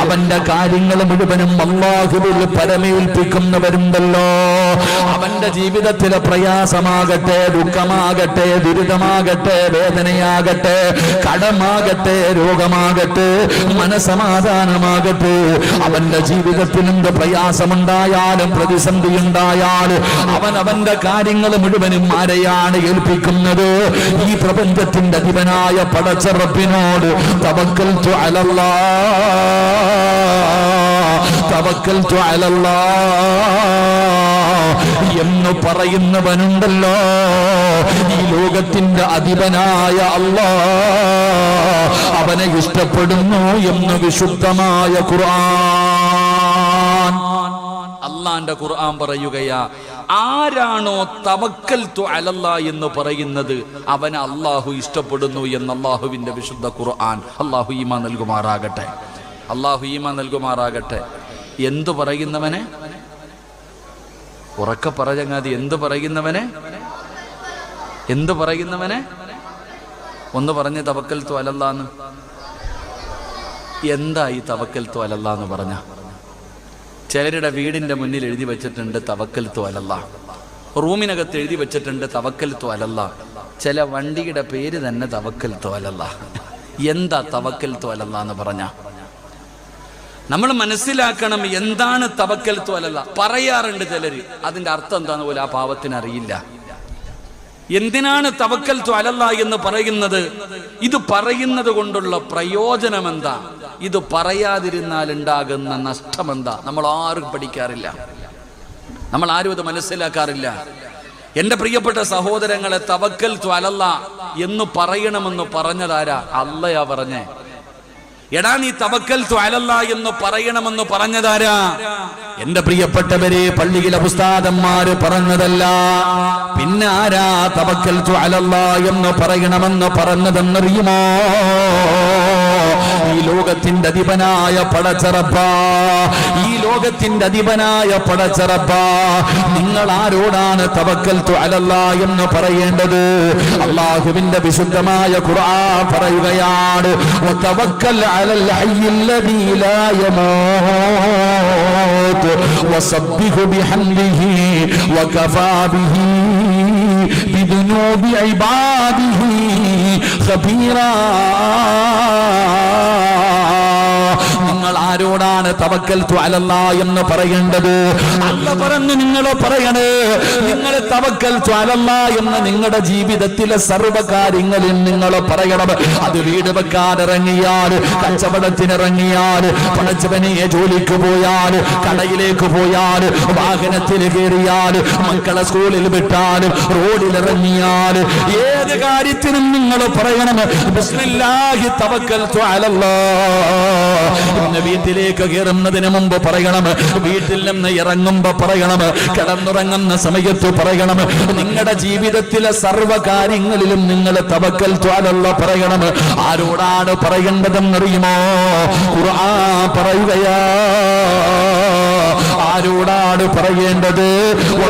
അവന്റെ കാര്യങ്ങൾ മുഴുവനും അള്ളാഹുവിൽ പരമേൽപ്പിക്കുന്നവരുണ്ടല്ലോ. അവന്റെ ജീവിതത്തിലെ പ്രയാസമാകട്ടെ ദുഃഖമാകട്ടെ ദുരിതമാകട്ടെ വേദനയാകട്ടെ കടമാകട്ടെ രോഗമാകട്ടെ മനസമാധാനമാകട്ടെ. അവന്റെ ജീവിതത്തിൽ എന്ത് പ്രയാസമുണ്ടായാലും പ്രതിസന്ധി ഉണ്ടായാലും അവൻ അവന്റെ കാര്യങ്ങൾ മുഴുവനും ആരെയാണ് ഏൽപ്പിക്കുന്നത്? ഈ പ്രപഞ്ചത്തിന്റെ അധിപനായ പടച്ചറപ്പിനോട് തവക്കൽ അലല്ലാ തവക്കൽ അലല്ലാ എന്ന് പറയുന്നവനുണ്ടല്ലോ. ഈ ലോകത്തിന്റെ അധിപനായ അല്ലാ അവനെ ഇഷ്ടപ്പെടുന്നു എന്ന് വിശുദ്ധമായ ഖുർആൻ. അള്ളാന്റെ ഖുർആൻ പറയുകയാ ആരാണോ തവക്കൽ അലല്ല എന്ന് പറയുന്നത് അവനെ അള്ളാഹു ഇഷ്ടപ്പെടുന്നു എന്ന് അള്ളാഹുവിന്റെ വിശുദ്ധ ഖുർആൻ. അള്ളാഹു ഈമാ നൽകുമാറാകട്ടെ. അള്ളാഹു ഈമ നൽകുമാറാകട്ടെ. എന്തു പറയുന്നവനെ? ഉറക്ക പറയങ്ങാതി എന്തു പറയുന്നവനെ? എന്തു പറയുന്നവനെ? ഒന്ന് പറഞ്ഞ് തവക്കൽ തോലല്ലാന്ന് എന്താ ഈ തവക്കൽ തോലല്ലാന്ന് പറഞ്ഞ? ചിലരുടെ വീടിന്റെ മുന്നിൽ എഴുതി വെച്ചിട്ടുണ്ട് തവക്കൽ തോലല്ല റൂമിനകത്ത് എഴുതി വെച്ചിട്ടുണ്ട് തവക്കൽ തോലല്ല ചില വണ്ടിയുടെ പേര് തന്നെ തവക്കൽ തോലല്ല എന്താ തവക്കൽ തോലല്ല എന്ന് പറഞ്ഞ? നമ്മൾ മനസ്സിലാക്കണം എന്താണ് തവക്കൽ തോലല്ല പറയാറുണ്ട് ചിലര്. അതിന്റെ അർത്ഥം എന്താന്ന് പോലും ആ പാവത്തിന് അറിയില്ല. എന്തിനാണ് തവക്കൽ തോലല്ല എന്ന് പറയുന്നത്? ഇത് പറയുന്നത് കൊണ്ടുള്ള പ്രയോജനം എന്താ? ഇത് പറയാതിരുന്നാൽ ഉണ്ടാകുന്ന നഷ്ടം എന്താ? നമ്മൾ ആരും പഠിക്കാറില്ല. നമ്മൾ ആരും ഇത് മനസ്സിലാക്കാറില്ല. എന്റെ പ്രിയപ്പെട്ട സഹോദരങ്ങളെ തവക്കൽ തോലല്ല എന്ന് പറയണമെന്ന് പറഞ്ഞതാരാ? അല്ലയാ പറഞ്ഞേ. എടാ നീ തവക്കൽ അലല്ല എന്ന് പറയണമെന്ന് പറഞ്ഞതാരാ? എന്റെ പ്രിയപ്പെട്ടവരെ പള്ളിയിലെ പുസ്താദന്മാര് പറഞ്ഞതല്ല. പിന്നെ ആരാ തവക്കൽ അലല്ല എന്ന് പറയണമെന്ന് പറഞ്ഞതെന്നറിയുമോ? ലോകത്തിന്റെ അധിപനായ പടച്ചറപ്പ ഈ ലോകത്തിന്റെ അധിപനായ പടച്ചറപ്പ നിങ്ങൾ ആരോടാണ് തവക്കൽ അലല്ല എന്ന് പറയേണ്ടത് അള്ളാഹുവിന്റെ വിശുദ്ധമായ ഖുർആൻ പറയുകയാണ് وتوكل على الحي الذي لا يموت وسبح بحمده وكفى به بذنوب عباده خبيرا നിങ്ങൾ ആരോടാണ് തവക്കൽ അലല്ല എന്ന് പറയേണ്ടത്? അല്ല പറഞ്ഞു നിങ്ങൾ പറയണേ നിങ്ങൾ തവക്കൽ അലല്ല എന്ന് നിങ്ങളുടെ ജീവിതത്തിലെ സർവ കാര്യങ്ങളിൽ നിങ്ങൾ പറയണം. അത് വീട് വെക്കാൻ ഇറങ്ങിയാൽ കച്ചവടത്തിനിറങ്ങിയാൽ പണച്ചവനിയെ ജോലിക്ക് പോയാൽ കടയിലേക്ക് പോയാൽ വാഹനത്തിൽ കയറിയാൽ മക്കളെ സ്കൂളിൽ വിട്ടാൽ റോഡിൽ ഇറങ്ങിയാൽ ഏത് കാര്യത്തിനും നിങ്ങൾ പറയണം. ബിസ്മില്ലാഹി തവക്കൽതു അലല്ലാഹ് ഇന്ന് വീട്ടിലേക്ക് കയറുന്നതിന് മുമ്പ് പറയണം. വീട്ടിൽ നിന്ന് ഇറങ്ങുമ്പോ പറയണം. കിടന്നുറങ്ങുന്ന സമയത്ത് പറയണം. നിങ്ങളുടെ ജീവിതത്തിലെ സർവ കാര്യങ്ങളിലും നിങ്ങൾ തവക്കൽ ത്വാലല്ല പറയണം. ആരോടാണ് പറയേണ്ടതെന്നറിയുമോ? ഖുർആൻ പറയുകയാ. ആരോടാണ് പറയേണ്ടത്?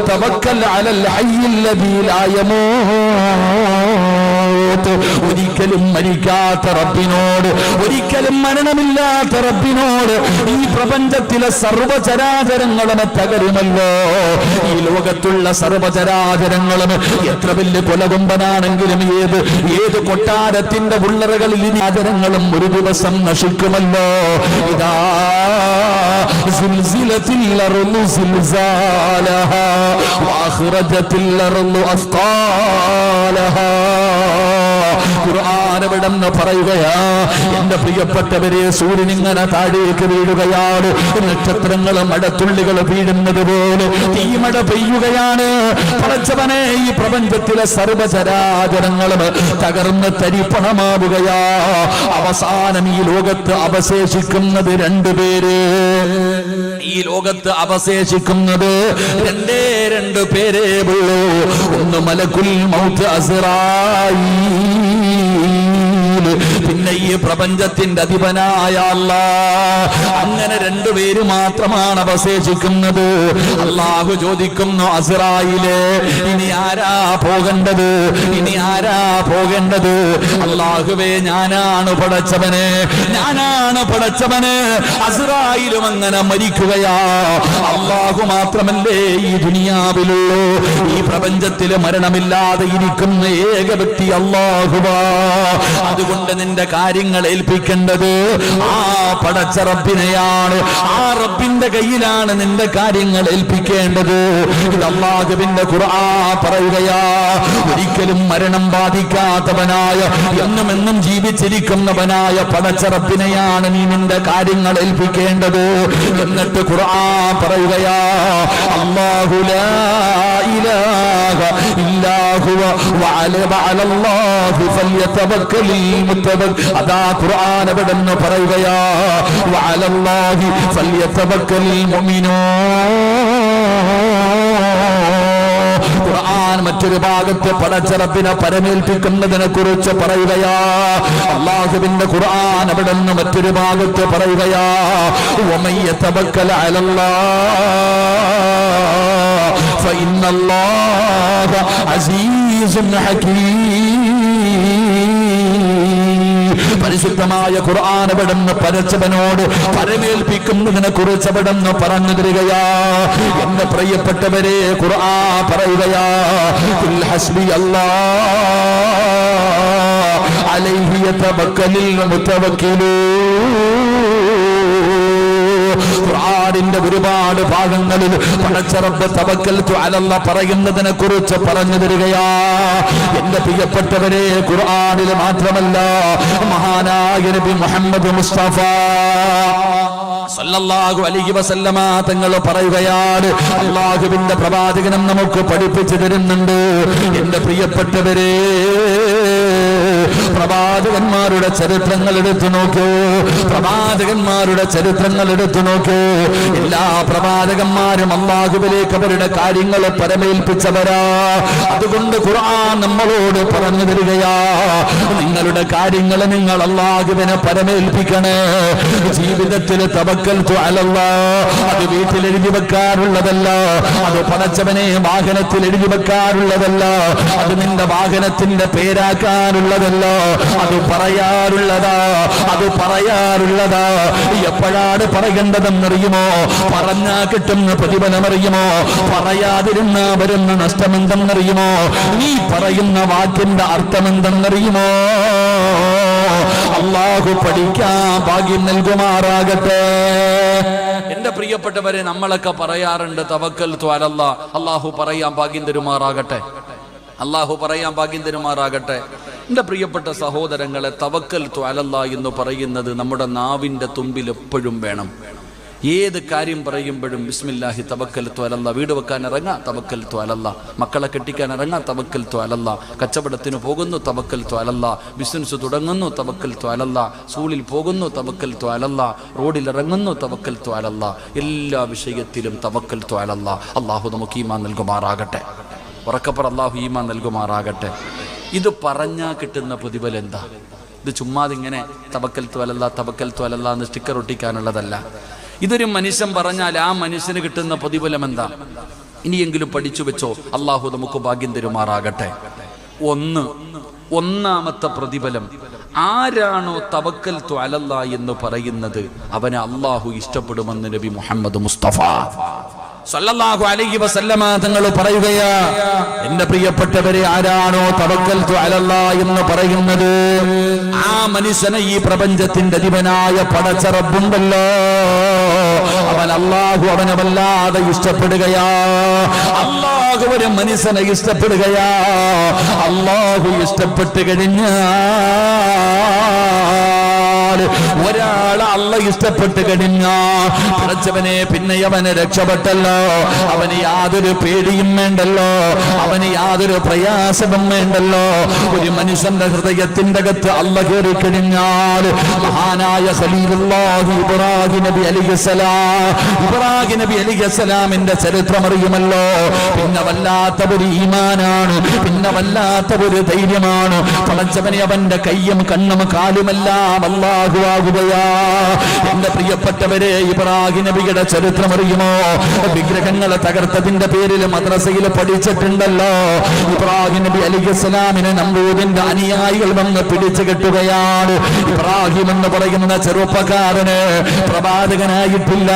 തവക്കൽ അലൽ ഹയ്യിൽ ലദീ ലാ യമൂത്ത് ഒരിക്കലും മരിക്കാത്ത റബ്ബിനോട് ഒരിക്കലും മരണമില്ലാത്ത റബ്ബിനോട് ഈ പ്രപഞ്ചത്തിലെ സർവചരാചരങ്ങളും തകരുമല്ലോ ഈ ലോകത്തുള്ള സർവചരാചരങ്ങളും എത്ര വലിയ കൊലകൊമ്പനാണെങ്കിലും ഏത് ഏത് കൊട്ടാരത്തിന്റെ ഉള്ളറകളിൽ ഈ ആചരങ്ങളും ഒരു ദിവസം നശിക്കുമല്ലോ ഇതാ زلزلت الأرض زلزالها وأخرجت الأرض أثقالها ഖുർആൻ എവിടെന്ന് പറയുകയാ? എന്റെ പ്രിയപ്പെട്ടവരെ സൂര്യൻ ഇങ്ങനെ താഴേക്ക് വീഴുകയാണ്. നക്ഷത്രങ്ങളും മഴത്തുള്ളികൾ വീഴുന്നത് പോലെ തീമഴ പെയ്യുകയാണ്. പടച്ചവനെ ഈ പ്രപഞ്ചത്തിലെ സർവചരാചരങ്ങളും തകർന്ന് തരിപ്പണമാവുകയാ. അവസാനം ഈ ലോകത്ത് അവശേഷിക്കുന്നത് രണ്ടുപേര് ഈ ലോകത്ത് അവശേഷിക്കുന്നത് രണ്ടേ രണ്ട് പേരേ ഉള്ളൂ. ഒന്ന് മലക്കുൽ മൗത്ത് അസിറായി. പിന്നെ പിന്നെ ഈ പ്രപഞ്ചത്തിന്റെ അധിപനായ അങ്ങനെ രണ്ടുപേര് മാത്രമാണ് അവശേഷിക്കുന്നത്. അള്ളാഹു ചോദിക്കുന്നു അസറായിലെ ഇനി ആരാ പോകേണ്ടത്? ഇനി ആരാ പോകേണ്ടത്? അള്ളാഹുവേ ഞാനാണ് പടച്ചവന് ഞാനാണ് പടച്ചവന്. അസറായിലും അങ്ങനെ മരിക്കുകയാ. അള്ളാഹു മാത്രമല്ലേ ഈ ദുനിയാവിലുള്ളൂ? ഈ പ്രപഞ്ചത്തിൽ മരണമില്ലാതെ ഇരിക്കുന്ന ഏക വ്യക്തി അള്ളാഹുവാ അതുകൊണ്ട് നിന്റെ കാര്യങ്ങൾ ഏൽപ്പിക്കേണ്ടത്? ആ പടച്ച റബ്ബിനെയാണ് ആ റബ്ബിന്റെ കയ്യിലാണ് നിന്റെ കാര്യങ്ങൾ ഏൽപ്പിക്കേണ്ടത്. അള്ളാഹുവിന്റെ ഖുർആൻ പറയുകയാ ഒരിക്കലും മരണം ബാധിക്കാത്തവനായ എന്നും എന്നും ജീവിച്ചിരിക്കുന്നവനായ പടച്ച റബ്ബിനെയാണ് നീ നിന്റെ കാര്യങ്ങൾ ഏൽപ്പിക്കേണ്ടത്. എന്നിട്ട് ഖുർആൻ പറയുകയാ ലാ ഇലാഹ ഇല്ലാ ഹുവ വഅല വഅലല്ലാഹി ഫല്യതവക്കലിൽ മുത്തവക്ക അതാ ഖുർആൻ എവിടെന്ന് പറയുകയാ വഅലല്ലാഹി ഫല്യതവക്കലിൽ മുഅ്മിനൂൻ ഖുർആൻ മറ്റൊരു ഭാഗത്ത് പടച്ചറപ്പിനെ പരമേൽപ്പിക്കുന്നതിനെ കുറിച്ച് പറയുകയാ അള്ളാഹുവിന്റെ ഖുർആൻ അവിടെ നിന്ന് മറ്റൊരു ഭാഗത്ത് പറയുകയാ ഒമയ്യ തബക്കൽ അലല്ലാ فإن الله عزيز حكيم പരിശുദ്ധമായ ഖുർആൻ അവിടുന്ന് പരച്ചവനോട് പരമേൽപ്പിക്കുന്നതിനെ കുറിച്ച് അവിടുന്ന് പറഞ്ഞു തരികയാ. എന്റെ പ്രിയപ്പെട്ടവരെ ഖുർആ പറയുകയാ "ഖുൽ ഹസ്ബി അല്ലാ അലൈഹി യതവക്കലിൽ ഖുർആനിന്റെ ഒരുപാട് ഭാഗങ്ങളിൽ പറയുന്നതിനെ കുറിച്ച് പറഞ്ഞു തരികയാ. എന്റെ പ്രിയപ്പെട്ടവരെ ഖുർആാനിൽ മാത്രമല്ല മഹാനായ നബി മുഹമ്മദ് മുസ്തഫ സല്ലല്ലാഹു അലൈഹി വസല്ലമ തങ്ങൾ പറയുകയാണ് അള്ളാഹുവിന്റെ പ്രവാചകനം നമുക്ക് പഠിപ്പിച്ചു തരുന്നുണ്ട്. എന്റെ പ്രിയപ്പെട്ടവരെ പ്രവാചകന്മാരുടെ ചരിത്രങ്ങൾ എടുത്തു നോക്കൂ. പ്രവാചകന്മാരുടെ ചരിത്രങ്ങൾ എടുത്തു നോക്കൂ. എല്ലാ പ്രവാചകന്മാരും അള്ളാഹുബിലേക്ക് അവരുടെ കാര്യങ്ങൾ പരമേൽപ്പിച്ചവരാ. അതുകൊണ്ട് ഖുർആൻ നമ്മളോട് പറഞ്ഞു തരികയാ. നിങ്ങളുടെ കാര്യങ്ങൾ നിങ്ങൾ അള്ളാഹുവിനെ പരമേൽപ്പിക്കണേ. ജീവിതത്തിൽ തവക്കൽ അലല്ല. അത് വീട്ടിൽ എഴുതി വെക്കാറുള്ളതല്ല. അത് പടച്ചവനെ വാഹനത്തിൽ എഴുതി വെക്കാറുള്ളതല്ല. അത് നിന്റെ വാഹനത്തിന്റെ പേരാക്കാനുള്ളതല്ല അത് പറയാറുള്ളതാ അത് പറയാറുള്ളതാ. എപ്പോഴാണ് പറയേണ്ടതെന്നറിയുമോ? പറഞ്ഞാ കിട്ടുന്ന പ്രതിഫലമറിയുമോ? പറയാതിരുന്ന വരുന്ന നഷ്ടമെന്തെന്നറിയുമോ? നീ പറയുന്ന വാക്കിന്റെ അർത്ഥമെന്തെന്നറിയുമോ? അള്ളാഹു പഠിക്കാൻ ഭാഗ്യം നൽകുമാറാകട്ടെ. എന്റെ പ്രിയപ്പെട്ടവരെ നമ്മളൊക്കെ പറയാറുണ്ട് തവക്കൽ ത്വാലല്ല അള്ളാഹു പറയാൻ ഭാഗ്യം തരുമാറാകട്ടെ. അള്ളാഹു പറയാൻ ഭാഗ്യം തരുമാറാകട്ടെ. എന്റെ പ്രിയപ്പെട്ട സഹോദരങ്ങളെ തവക്കൽ ത്വാലല്ല എന്ന് പറയുന്നത് നമ്മുടെ നാവിന്റെ തുമ്പിൽ എപ്പോഴും വേണം. ഏത് കാര്യം പറയുമ്പോഴും ബിസ്മില്ലാഹി തവക്കൽ ത്വാലല്ല വീട് വെക്കാൻ ഇറങ്ങാ തവക്കൽ ത്വാലല്ല മക്കളെ കെട്ടിക്കാൻ ഇറങ്ങാ തവക്കൽ ത്വാലല്ല കച്ചവടത്തിന് പോകുന്നു തവക്കൽ ത്വാലല്ല ബിസിനസ് തുടങ്ങുന്നു തവക്കൽ ത്വാലല്ല സ്കൂളിൽ പോകുന്നു തവക്കൽ ത്വാലല്ല റോഡിൽ ഇറങ്ങുന്നു തവക്കൽ ത്വാലല്ല എല്ലാ വിഷയത്തിലും തവക്കൽ ത്വാലല്ല അള്ളാഹു നമുക്ക് ഈമാൻ നൽകുമാറാകട്ടെ. ഉറക്കപ്പുറ അള്ളാഹു ഈമാൻ നൽകുമാറാകട്ടെ. ഇത് പറഞ്ഞാൽ കിട്ടുന്ന പ്രതിഫലം എന്താ ഇത് ചുമ്മാതിങ്ങനെ തബക്കൽ തോലല്ല തബക്കൽ തോലല്ല എന്ന് സ്റ്റിക്കർ ഒട്ടിക്കാനുള്ളതല്ല. ഇതൊരു മനുഷ്യൻ പറഞ്ഞാൽ ആ മനുഷ്യന് കിട്ടുന്ന പ്രതിഫലം എന്താ ഇനിയെങ്കിലും പഠിച്ചു വെച്ചോ അള്ളാഹു നമുക്ക് ഭാഗ്യം തരുമാറാകട്ടെ. ഒന്ന് ഒന്നാമത്തെ പ്രതിഫലം ആരാണോ തവക്കൽ തൊലല്ല എന്ന് പറയുന്നത് അവനെ അള്ളാഹു ഇഷ്ടപ്പെടുമെന്ന് നബി മുഹമ്മദ് മുസ്തഫ. സല്ലല്ലാഹു അലൈഹി വസല്ലമ തങ്ങൾ പറയുകയാ എന്റെ പ്രിയപ്പെട്ടവരെ ആരാണോ തവക്കൽ അലല്ല എന്ന് പറയുന്നത്? ആ മനുഷ്യനെ ഈ പ്രപഞ്ചത്തിന്റെ അധിപനായ പടച്ചറബുണ്ടല്ലോ. അവൻ അള്ളാഹു അവനെ വല്ലാതെ ഇഷ്ടപ്പെടുകയാ. അള്ളാഹു ഒരു മനുഷ്യനെ ഇഷ്ടപ്പെടുകയാ. അള്ളാഹു ഇഷ്ടപ്പെട്ട് കഴിഞ്ഞാൽ ഒരാൾ അള്ള അല്ല ഇഷ്ടപ്പെട്ട് കഴിഞ്ഞാ പഠിച്ചവനെ പിന്നെ അവന് രക്ഷപ്പെട്ടല്ലോ. അവന് യാതൊരു പേടിയും വേണ്ടല്ലോ. അവന് യാതൊരു പ്രയാസവും വേണ്ടല്ലോ. ഒരു മനുഷ്യന്റെ ഹൃദയത്തിന്റെ അകത്ത് അല്ല കയറി കഴിഞ്ഞാൽ മഹാനായ സലീലുള്ളാഹി ഇബ്രാഹിം നബി അലിഹസലാം ഇബ്രാഹിം നബി അലിഹസലാമിന്റെ ചരിത്രം അറിയുമല്ലോ. പിന്നെ വല്ലാത്ത ഒരു ഈമാനാണ്. പിന്നെ വല്ലാത്ത ഒരു ധൈര്യമാണ്. പടച്ചവനെ അവന്റെ കയ്യും കണ്ണും കാലുമെല്ലാം അല്ലാഹു ആകുകയാ എന്റെ പ്രിയപ്പെട്ടവരെ ഇബ്രാഹിം നബിയുടെ ചരിത്രം അറിയുമോ? വിഗ്രഹങ്ങളെ തകർത്തതിന്റെ പേരിൽ മദ്രസയിൽ പഠിച്ചിട്ടുണ്ടല്ലോ. ഇബ്രാഹിം നബി അലിഖലാമിനെ നമ്പൂതിന്റെ അനുയായികൾ വന്ന് പിടിച്ചു കെട്ടുകയാണ്. ഇബ്രാഹിം എന്ന് പറയുന്ന ചെറുപ്പക്കാരന് പ്രവാചകനായിട്ടില്ല.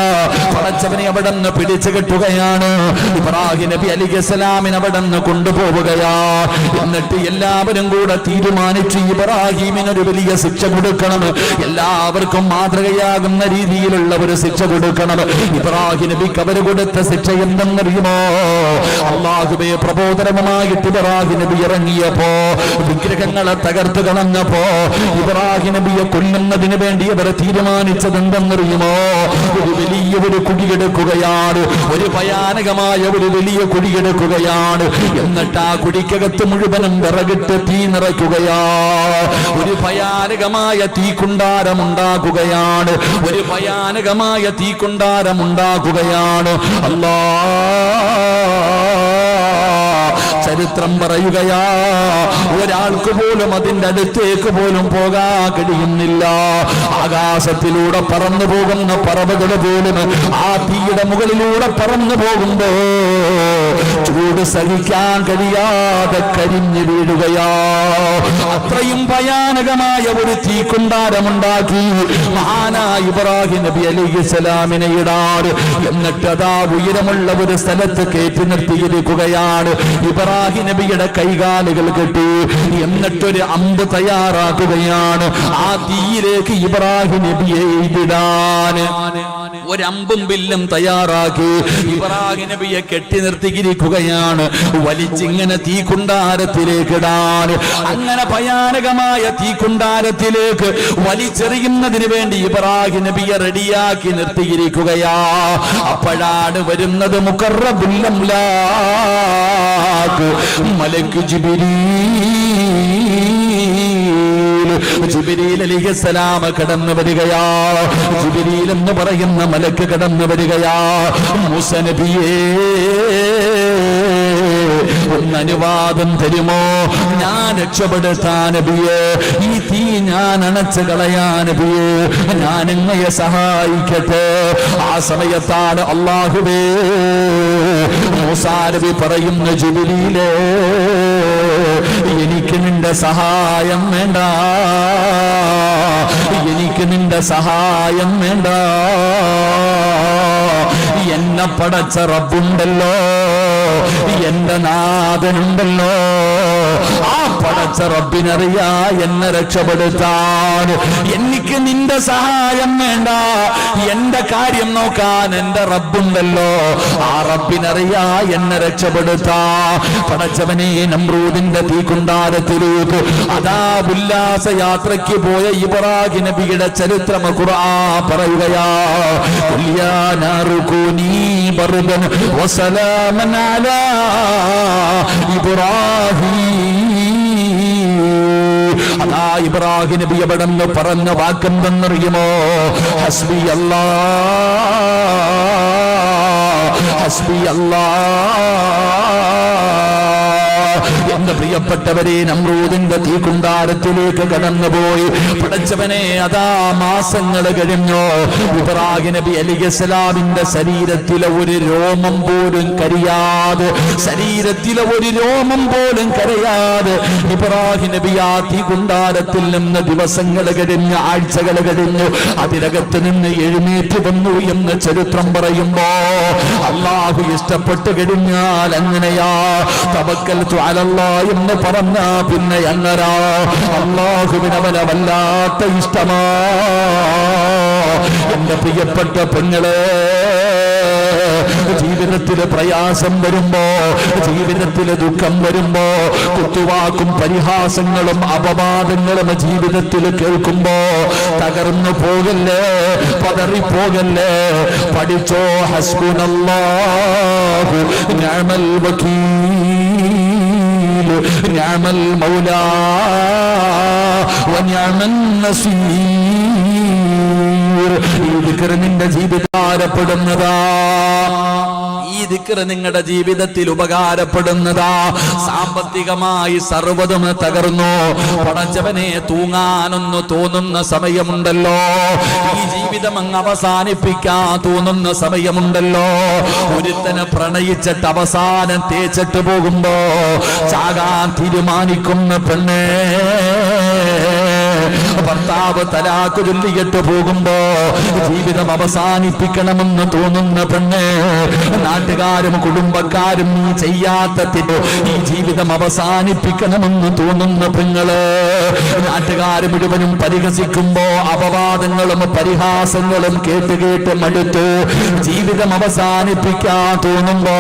പടച്ചവനെ അവിടെ നിന്ന് പിടിച്ചു കെട്ടുകയാണ്. ഇബ്രാഹിം നബി അലിഖലാമിനെ അവിടെ നിന്ന് കൊണ്ടുപോവുകയാ. എന്നിട്ട് എല്ലാവരും കൂടെ തീരുമാനിച്ചു ഇബ്രാഹിമിനൊരു വലിയ ശിക്ഷ കൊടുക്കണം. എല്ലാവർക്കും മാതൃകയാകുന്ന രീതിയിലുള്ള ഒരു ശിക്ഷ കൊടുക്കണം. ഇബ്രാഹിം നബിക്ക് അവർ കൊടുത്ത ശിക്ഷ എന്തെന്നറിയുമോ? അള്ളാഹുബെ പ്രബോധനമായിട്ട് ഇബ്രാഹിം നബി ഇറങ്ങിയപ്പോ വിഗ്രഹങ്ങളെ തകർത്ത് കളഞ്ഞപ്പോ ഇബ്രാഹിം നബിയെ കൊല്ലുന്നതിന് വേണ്ടി അവർ തീരുമാനിച്ചത് എന്തെന്നറിയുമോ ഒരു വലിയ ഒരു കുടിയെടുക്കുകയാണ്. ഒരു ഭയാനകമായ ഒരു വലിയ കുടിയെടുക്കുകയാണ്. എന്നിട്ട് ആ കുടിക്കകത്ത് മുഴുവനും വിറകിട്ട് തീ നിറയ്ക്കുകയാ. ഒരു ഭയാനകമായ തീക്കുണ്ടാരം ഉണ്ടാക്കുകയാണ് ഒരു ഭയാനകമായ തീക്കൊണ്ടാരമുണ്ടാകുകയാണ് അല്ലാ ചരിത്രം പറയുകയാ ഒരാൾക്ക് പോലും അതിന്റെ അടുത്തേക്ക് പോലും പോകാൻ കഴിയുന്നില്ല. ആകാശത്തിലൂടെ പറന്നു പോകുന്ന പറവുകൾ പോലും ആ തീയുടെ മുകളിലൂടെ പറന്നു പോകുമ്പോ ചൂട് സഹിക്കാൻ കഴിയാതെ കരിഞ്ഞു വീഴുകയാ. അത്രയും ഭയാനകമായ ഒരു തീക്കുണ്ടാരമുണ്ടാക്കി മഹാനായ ഇബ്രാഹിം നബി അലി സലാമിനെ ഇടാറ്. എന്നിട്ട് അതാ ഉയരമുള്ള ഒരു സ്ഥലത്ത് കയറ്റി നിർത്തിയിരിക്കുകയാണ് ഇബ്രാഹിം നബിയുടെ കൈകാലുകൾ കെട്ടി. എന്നിട്ടൊരു അമ്പ് തയ്യാറാക്കുകയാണ്. ആ തീയിലേക്ക് ഇബ്രാഹിം നബിയെ ഇടാൻ ഒരമ്പും ബില്ലും തയ്യാറാക്കി. ഇബ്രാഹിം നബിയെ കെട്ടി നിർത്തിയിരിക്കുകയാണ്. വലിച്ചിങ്ങനെ തീക്കുണ്ടാരത്തിലേക്ക് ഇടാൻ അങ്ങനെ ഭയാനകമായ തീക്കുണ്ടാരത്തിലേക്ക് വലിച്ചെറിയുന്നതിന് വേണ്ടി ഇബ്രാഹിം നബിയെ റെഡിയാക്കി നിർത്തിയിരിക്കുകയാ. അപ്പോഴാണ് വരുന്നത് മുക്കറബുല്ലംലാക്ക് മലക്ക് ജിബിരീ ജിബിരിയിൽ അലിഹസലാമ കടന്നു വരികയാ. ജിബിരിയിൽ എന്ന് പറയുന്ന മലക്ക് കടന്നു വരികയാ. മൂസ നബിയേ. ഒന്ന് അനുവാദം തരുമോ? ഞാൻ രക്ഷപ്പെടുത്താൻ നബിയേ ഈ തീ ഞാൻ അണച്ചു കളയാൻ നബിയേ ഞാൻ എങ്ങനെ സഹായിക്കട്ടെ. ആ സമയത്താണ് അള്ളാഹുവേ മൂസാരവി പറയുന്ന ജുബിലിയിലേ എനിക്ക് നിന്റെ സഹായം വേണ്ട. എനിക്ക് നിന്റെ സഹായം വേണ്ട. എന്നെ പടച്ച റബ്ബുണ്ടല്ലോ എന്റെ നാഥനുണ്ടല്ലോ. ആ പടച്ച റബ്ബിനറിയാ എന്നെ രക്ഷപ്പെടുത്താൻ. എനിക്ക് നിന്റെ സഹായം വേണ്ട. എന്റെ കാര്യം നോക്കാൻ എന്റെ റബ്ബുണ്ടല്ലോ. ആ റബ്ബിനറിയാ എന്നെ രക്ഷപ്പെടുത്താ. പടച്ചവനെ നമ്രൂദിന്റെ തീക്കുണ്ടാരത്തിലേക്ക് അതാ ഉല്ലാസ യാത്രയ്ക്ക് പോയ ഇബ്രാഹിം നബിയുടെ ചരിത്രം ഖുർആ പറയുകയാ നാറു وسلاما على ഇബ്രാഹിം. അതാ ഇബ്രാഹിം നബി എവിടെന്ന് പറഞ്ഞ വാക്കെന്തെന്നറിയുമോ ഹസ്ബി അല്ലാ ഹസ്ബി അല്ലാ എന്റെ പ്രിയപ്പെട്ടവരെ നമ്രൂദിന്റെ തീകുണ്ടാരത്തിലേക്ക് കടന്നുപോയി. പടച്ചവനെ അതാ മാസങ്ങൾ കഴിഞ്ഞു. ഇബ്രാഹിം നബി അലിഗസ്ലാമിന്റെ ശരീരത്തിലെ ഒരു രോമം പോലും കരിയാതെ ശരീരത്തിലെ ഒരു രോമം പോലും കരയാതെ ഇബ്രാഹിം നബി ആ തീകുണ്ടാരത്തിൽ നിന്ന് ദിവസങ്ങൾ കഴിഞ്ഞ് ആഴ്ചകൾ കഴിഞ്ഞു. അതിനകത്ത് നിന്ന് എഴുന്നേറ്റ് വന്നു എന്ന് ചരിത്രം പറയുമ്പോ അള്ളാഹു ഇഷ്ടപ്പെട്ട് കഴിഞ്ഞാൽ അങ്ങനെയാ തവക്കൽ അലല്ലാ എന്ന് പറഞ്ഞ പിന്നെ അങ്ങനാ അള്ളാഹുവിനവനെ വല്ലാത്ത ഇഷ്ടമാ. എന്റെ പ്രിയപ്പെട്ട പെങ്ങളെ ജീവിതത്തിൽ പ്രയാസം വരുമ്പോ ജീവിതത്തിൽ ദുഃഖം വരുമ്പോ കുത്തുവാക്കും പരിഹാസങ്ങളും അപവാദങ്ങളും ജീവിതത്തിൽ കേൾക്കുമ്പോ തകർന്നു പോകല്ലേ പതറിപ്പോകല്ലേ പഠിച്ചോ ഹസ്ബുനല്ലാഹു ഞാമൽ വക്കീൽ നിഅമൽ മൗലാ വനിഅമൻ നസീർ. ഈ നിന്റെ ജീവിതാരപ്പെടുന്നതാ ഈ ദിക്കറ് നിങ്ങളുടെ ജീവിതത്തിൽ ഉപകാരപ്പെടുന്നതാ. സാമ്പത്തികമായി സർവതും തകർന്നു. പടച്ചവനെ തൂങ്ങാനൊന്നു തോന്നുന്ന സമയമുണ്ടല്ലോ. ഈ ജീവിതം അങ്ങ് അവസാനിപ്പിക്കാൻ തോന്നുന്ന സമയമുണ്ടല്ലോ. ഒരുത്തനെ പ്രണയിച്ചിട്ട് അവസാനം തേച്ചിട്ട് പോകുമ്പോ ചാകാൻ തീരുമാനിക്കുന്ന പെണ്ണേ. ഭർത്താവ് തലാക്ക് ചൊല്ലിയിട്ട് പോകുമ്പോ ജീവിതം അവസാനിപ്പിക്കണമെന്ന് തോന്നുന്ന പെണ്ണ്. നാട്ടുകാരും കുടുംബക്കാരും നീ ചെയ്യാത്ത ഈ ജീവിതം അവസാനിപ്പിക്കണമെന്ന് തോന്നുന്ന പെങ്ങൾ. നാട്ടുകാർ മുഴുവനും പരിഹസിക്കുമ്പോ അപവാദങ്ങളും പരിഹാസങ്ങളും കേട്ട് കേട്ട് മടുത്തു ജീവിതം അവസാനിപ്പിക്കാൻ തോന്നുമ്പോ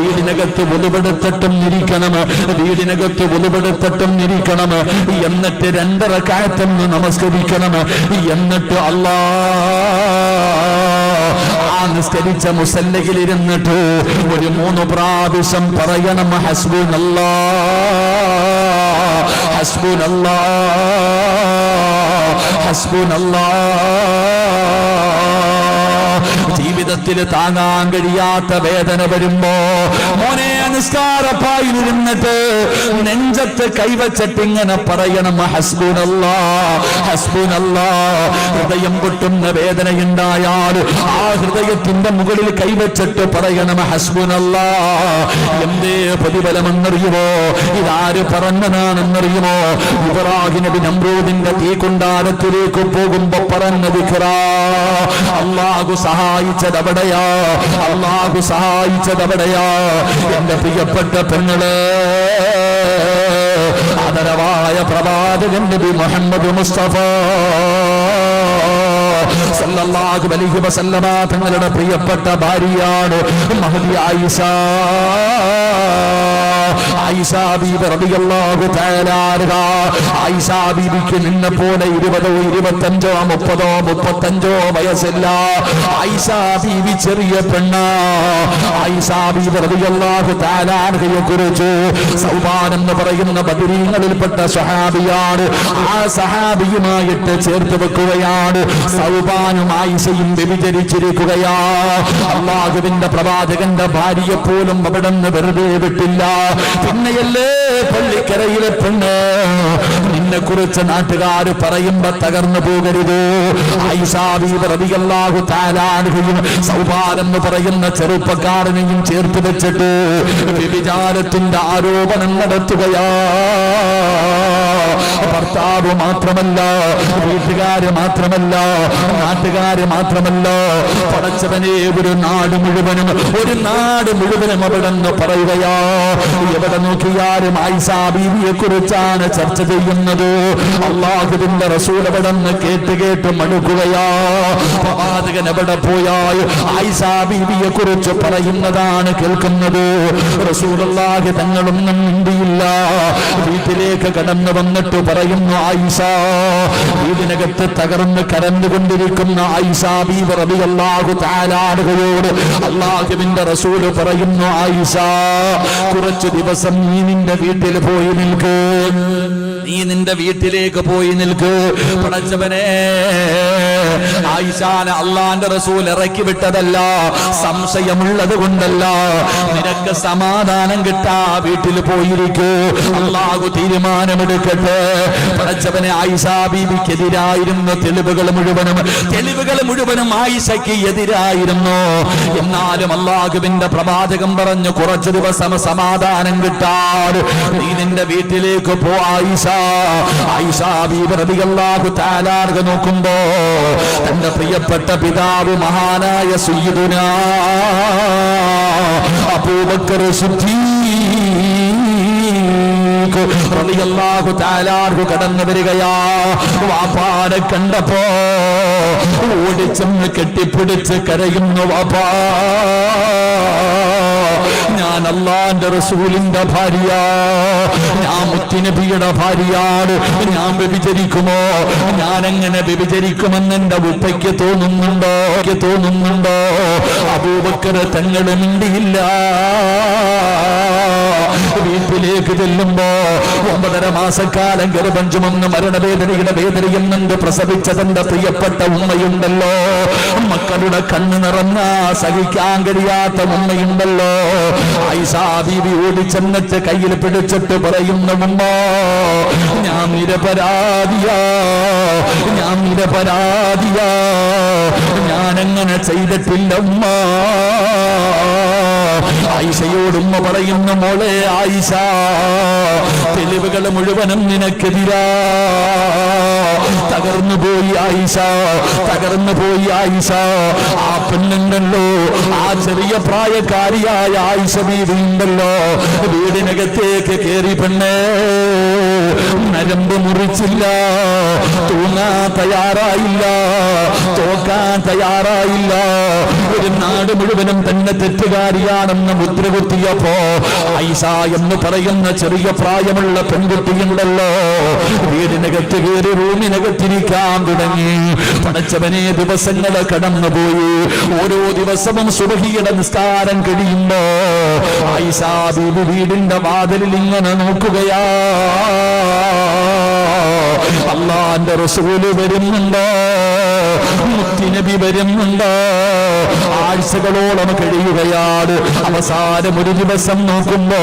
വീടിനകത്ത് ഒലുപെടുത്തിട്ടും ഇരിക്കണം വീടിനകത്ത് ഒലുപെടുത്തിട്ടും ഇരിക്കണം. എന്നിട്ട് രണ്ടര കാലത്തൊന്ന് നമസ്കരിക്കണം. എന്നിട്ട് അല്ലാ നിസ്കരിച്ച മുസല്ലയിൽ ഇരുന്നിട്ട് ഒരു മൂന്ന് പ്രാവശ്യം പറയണം ഹസ്ബുനല്ലാ ഹസ്ബുനല്ലാ ഹസ്ബുനല്ലാ. ജീവിതത്തിൽ താങ്ങാൻ കഴിയാത്ത വേദന വരുമ്പോ മോനെ നിസ്കാരപ്പായിരുന്നിട്ട് നെഞ്ചത്ത് കൈവച്ചിട്ട് ഇങ്ങനെ പറയണം ഹസ്ബുനല്ലാ ഹസ്ബുനല്ലാ ഹൃദയം പൊട്ടുന്ന വേദനയുണ്ടായാൽ ആ ഹൃദയത്തിന്റെ മുകളിൽ കൈവച്ചിട്ട് പറയണം ഹസ്ബുനല്ലാ എന്തേ പ്രതിഫലമെന്നറിയുമോ ഇതാര് പറഞ്ഞതാണെന്നറിയുമോ? ഇബ്രാഹിം നബി നമ്രൂദിന്റെ തീ കൊണ്ടാരത്തിലേക്ക് പോകുമ്പോ പറഞ്ഞ ദിക്റാ അള്ളാഹു സഹായിച്ചത് അവിടെയാ അള്ളാഹു സഹായിച്ചത് അവിടെയാ എന്റെ പ്രിയപ്പെട്ട പെങ്ങൾ ആദരവായ പ്രവാചകൻ നബി മുഹമ്മദ് മുസ്തഫ. സല്ലല്ലാഹു അലൈഹി വസല്ലമ തങ്ങളുടെ പ്രിയപ്പെട്ട ഭാര്യയാണ് മഹദി ആയിഷ. ബീബിക്ക് ചെറിയ റബിയല്ലാഹു എന്ന് പറയുന്ന ബദരീങ്ങളിൽപ്പെട്ട സഹാബിയാണ് ആ സഹാബിയുമായിട്ട് ചേർത്ത് വെക്കുകയാണ്. സൗബാനും ആയിഷയും വ്യഭിചരിച്ചിരിക്കുകയാ. അള്ളാഹുവിന്റെ പ്രവാചകന്റെ ഭാര്യയെ പോലും അവിടെ നിന്ന് വെറുതെ വിട്ടില്ല. പിന്നെയല്ലേ പള്ളിക്കരയിലെ പെണ്ണ്. നിന്നെ കുറിച്ച് നാട്ടുകാർ പറയുമ്പോ തകർന്നു പോകരുത്. ഐഷാബിഅള്ളാഹു താലാടുകയും സൗഭാരെന്ന് പറയുന്ന ചെറുപ്പക്കാരനെയും ചേർത്ത് വെച്ചിട്ട് വ്യഭിചാരത്തിന്റെ ആരോപണം നടത്തുകയാ. ഭർത്താവ് മാത്രമല്ല വീട്ടുകാര് മാത്രമല്ല നാട്ടുകാര് മാത്രമല്ല. പടച്ചവനെ ഒരു നാട് മുഴുവനും ഒരു നാട് മുഴുവനും അവിടെ നിന്ന് പറയുകയാ. എവിടെ നോക്കിയാലും ആയിഷാ ബീവിയെ കുറിച്ചാണ് ചർച്ച ചെയ്യുന്നത്. അള്ളാഹുവിന്റെ റസൂൽ അവിടെ നിന്ന് കേട്ട് കേട്ട് മടുക്കുകയാ. പ്രവാചകൻ എവിടെ പോയാൽ ആയിഷാ ബീവിയെ കുറിച്ച് പറയുന്നതാണ് കേൾക്കുന്നത്. റസൂലുള്ളാഹി തങ്ങളൊന്നും മിണ്ടിയില്ല വീട്ടിലേക്ക് കടന്നു വന്നിട്ട് പറയുന്നു ആയിഷ. വീടിനകത്ത് തകർന്ന് കരന്നുകൊണ്ടിരിക്കുന്ന ആയിഷ ബീവി റളിയല്ലാഹു തആലാടുകയോട് അള്ളാഹുവിന്റെ റസൂൽ പറയുന്നു ആയിഷ കുറച്ചു ദിവസം നീ നിന്റെ വീട്ടിൽ പോയി നിൽക്ക്. നിന്റെ വീട്ടിലേക്ക് പോയി നിൽക്ക്. പടച്ചവനെ ആയിഷാന അള്ളാന്റെ റസൂൽ ഇറക്കി വിട്ടതല്ല സംശയമുള്ളത് കൊണ്ടല്ല. നിനക്ക് സമാധാനം കിട്ടാ വീട്ടിൽ പോയിരിക്കൂ. അള്ളാഹു തീരുമാനമെടുക്കട്ടെ. പടച്ചവനെ ആയിഷാ ബീബിക്കെതിരായിരുന്ന തെളിവുകൾ മുഴുവനും. തെളിവുകൾ മുഴുവനും ആയിഷയ്ക്ക് എതിരായിരുന്നു. എന്നാലും അള്ളാഹുവിന്റെ പ്രവാചകം പറഞ്ഞു കുറച്ചു ദിവസം സമാധാനം കിട്ടാൻ. നീ നിന്റെ വീട്ടിലേക്ക് പോ ആയിഷ. നോക്കുമ്പോ തന്റെ പ്രിയപ്പെട്ട പിതാവ് മഹാനായ സുയ്യിദുന അബൂബക്കർ സിദ്ദീഖ് തആലാർക കടന്നു വരികയാ. വാപ്പാനെ കണ്ടപ്പോ ഓടിച്ചെന്ന് കെട്ടിപ്പിടിച്ച് കരയുന്നു വാപ്പാ. ഞാൻ അള്ളാന്റെ റസൂലിന്റെ ഭാര്യ. ഞാൻ മുത്തിനബിയുടെ ഭാര്യയാണ്. ഞാൻ വ്യഭിചരിക്കുമോ? ഞാൻ എങ്ങനെ വ്യഭിചരിക്കുമെന്ന് എന്റെ ഉപ്പയ്ക്ക് തോന്നുന്നുണ്ടോ? തോന്നുന്നുണ്ടോ? അബൂബക്കർ തങ്ങൾ മിണ്ടിയില്ല. വീട്ടിലേക്ക് ചെല്ലുമ്പോ ഒമ്പതര മാസക്കാലം ഗർഭം ചുമന്ന് മരണവേദനയുടെ വേദനയും നന്ദ് പ്രസവിച്ച തന്റെ പ്രിയപ്പെട്ട ഉമ്മയുണ്ടല്ലോ. മക്കളുടെ കണ്ണ് നിറഞ്ഞ സഹിക്കാൻ കഴിയാത്ത ഉമ്മയുണ്ടല്ലോ. ഐസാ ബീവി ഓടിച്ചെന്നിട്ട് കയ്യിൽ പിടിച്ചിട്ട് പറയുന്ന ഉമ്മ ഞാൻ നിരപരാധിയാ ഞാൻ നിരപരാധിയാ ഞാൻ അങ്ങനെ ചെയ്തിട്ടില്ല ഉമ്മ. ആയിഷയോടുമ്മ പറയുന്ന മോളെ ആയിഷ തെളിവുകൾ മുഴുവനും നിനക്കെതിരാ. തകർന്നു പോയി ആയിഷ തകർന്നു പോയി ആയിഷ. ആ പെണ്ണുണ്ടല്ലോ ആ ചെറിയ പ്രായക്കാരിയായ ആയിഷ വീടുണ്ടല്ലോ വീടിനകത്തേക്ക് കയറി പെണ്ണേ നരമ്പ് മുറിച്ചില്ല തൂങ്ങാൻ തയ്യാറായില്ല തോക്കാൻ തയ്യാറായില്ല. ഒരു നാട് മുഴുവനും തന്നെ തെറ്റുകാരിയാണെന്ന് മുദ്ര കുത്തിയപ്പോ ഐസ എന്ന് പറയുന്ന ചെറിയ പ്രായമുള്ള പെൺകുട്ടിയുണ്ടല്ലോ. വീടിനകത്ത് കയറി റൂമിനകത്തിരിക്കാൻ തുടങ്ങി. പടച്ചവനെ ദിവസങ്ങൾ കടന്നുപോയി. ഓരോ ദിവസവും സുബഹിയുടെ നിസ്കാരം കഴിയുമ്പോ ഐസ ബീബി വീടിന്റെ വാതിലിൽ ഇങ്ങനെ നോക്കുകയാ. അള്ളാന്റെ റസൂൽ വരുന്നുണ്ടോ? മുത്തിനബി വരുന്നുണ്ടോ? ആഴ്ചകളോളം കഴിയുകയാണ്. അവസാനം ഒരു ദിവസം നോക്കുമ്പോ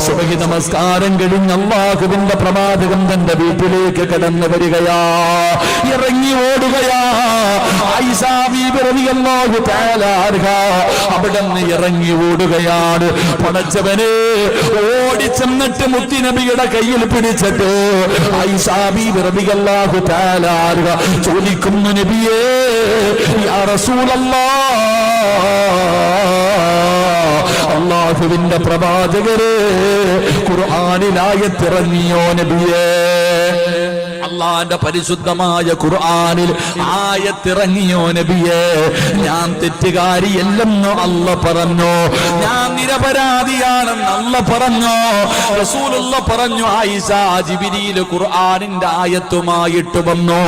സുബഹി നമസ്കാരം കഴിഞ്ഞ് അള്ളാഹുവിന്റെ പ്രവാചകം തന്റെ വീട്ടിലേക്ക് കടന്നു വരികയാ. ഇറങ്ങി ഓടുകയാ. അവിടുന്ന് ഇറങ്ങി ഓടുകയാണ്. പടച്ചവനെ ഓടിച്ചെന്നിട്ട് മുത്തിനബിയുടെ കയ്യിൽ പിടിച്ചിട്ട് ഐസാബി വിറവികല്ലാഹു താലാറുക ചോദിക്കുന്നു നബിയേ യാ റസൂലല്ലാഹ് അള്ളാഹുവിന്റെ പ്രവാചകരെ ഖുർആനിലായത്തിറങ്ങിയോ നബിയേ? അള്ളാന്റെ പരിശുദ്ധമായ ഖുർആാനിൽ ആയത്തിറങ്ങിയോ നബിയേ? ഞാൻ തെറ്റുകാരിയല്ലെന്ന് അല്ല പറഞ്ഞു? ഞാൻ നിരപരാധിയാണെന്ന് അല്ല പറഞ്ഞു? റസൂലുള്ള പറഞ്ഞു ആയിഷ ജിബിരിയിൽ ഖുർആാനിന്റെ ആയത്തുമായിട്ട് വന്നു?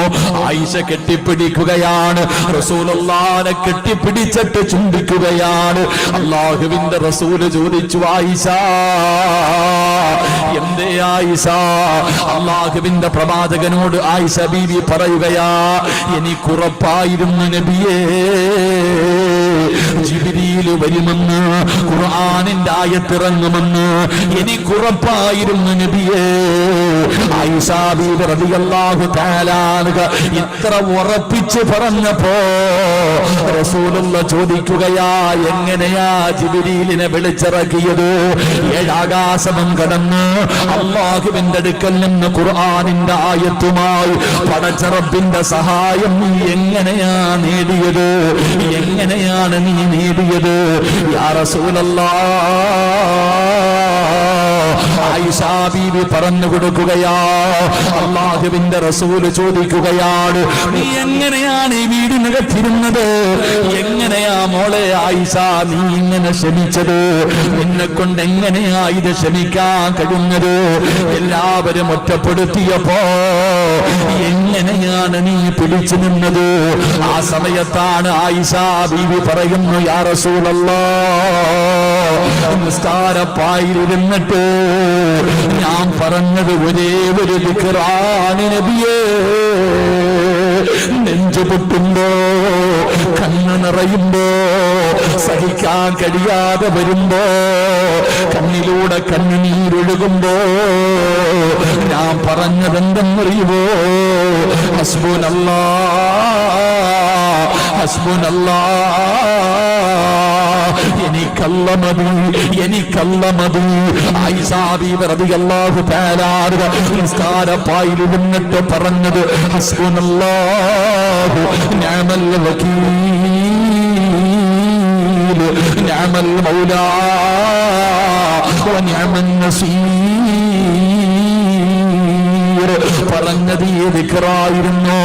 ആയിഷ കെട്ടിപ്പിടിക്കുകയാണ്. റസൂലുള്ളാനെ കെട്ടിപ്പിടിച്ചിട്ട് ചുംബിക്കുകയാണ് അള്ളാഹുവിന്റെ റസൂൽ ചോദിച്ചു ആയിഷ എന്തേ ആയിഷ? അള്ളാഹുവിന്റെ പ്രവാചകനോട് ആയിഷ ബീവി പറയുകയാ എനിക്കുറപ്പായിരുന്നു നബിയേ. ജിബിരിയിൽ വരുമെന്ന് ഖുർആാനിന്റെ ആയത്തിറങ്ങുമെന്ന് എനിക്കുറപ്പായിരുന്നു നബിയേ. ഇത്ര ഉറപ്പിച്ച് പറഞ്ഞപ്പോ റസൂലുള്ള ചോദിക്കുകയാ എങ്ങനെയാ ജിബിരിലിനെ വിളിച്ചിറക്കിയത്? ഏഴാകാശമം കടന്ന് അള്ളാഹുവിന്റെ അടുക്കൽ നിന്ന് ഖുർആാനിന്റെ ആയത്തുമായി പടച്ചറപ്പിന്റെ സഹായം എങ്ങനെയാ നേടിയത്? എങ്ങനെയാണ് നീ നേടിയത്. യാ ആയിഷാ ബീവി പറഞ്ഞു കൊടുക്കുകയാ. അള്ളാഹുവിന്റെ റസൂൽ ചോദിക്കുകയാണ് നീ എങ്ങനെയാണ് ഈ വീടിനകത്തിരുന്നത് എങ്ങനെയാ മോളെ ആയിഷ നീ ഇങ്ങനെ ക്ഷമിച്ചത്? നിന്നെ കൊണ്ട് എങ്ങനെയാ ഇത് ക്ഷമിക്കാൻ കഴിഞ്ഞത് എല്ലാവരും ഒറ്റപ്പെടുത്തിയപ്പോ എങ്ങനെയാണ് നീ പിടിച്ചു നിന്നത്? ആ സമയത്താണ് ആയിഷ ബീവി പറയുന്നു യാ റസൂലല്ലാ ഞാൻ പറഞ്ഞത് ഒരേ ഒരു ദിക്റാണ് നബിയേ. നെഞ്ചു പൊട്ടുമ്പോ കണ്ണ് നിറയുമ്പോ സഹിക്കാൻ കഴിയാതെ വരുമ്പോ കണ്ണിലൂടെ കണ്ണുനീരൊഴുകുമ്പോ ഞാൻ പറഞ്ഞതെന്തെന്നറിയുമോ ഹസ്ബുനല്ലാ എനിക്കല്ല പറഞ്ഞത് ഹസ്ബുനല്ലാഹു നിഅമൽ മൗലാ പറഞ്ഞത് ഈ ദിക്റായിരുന്നു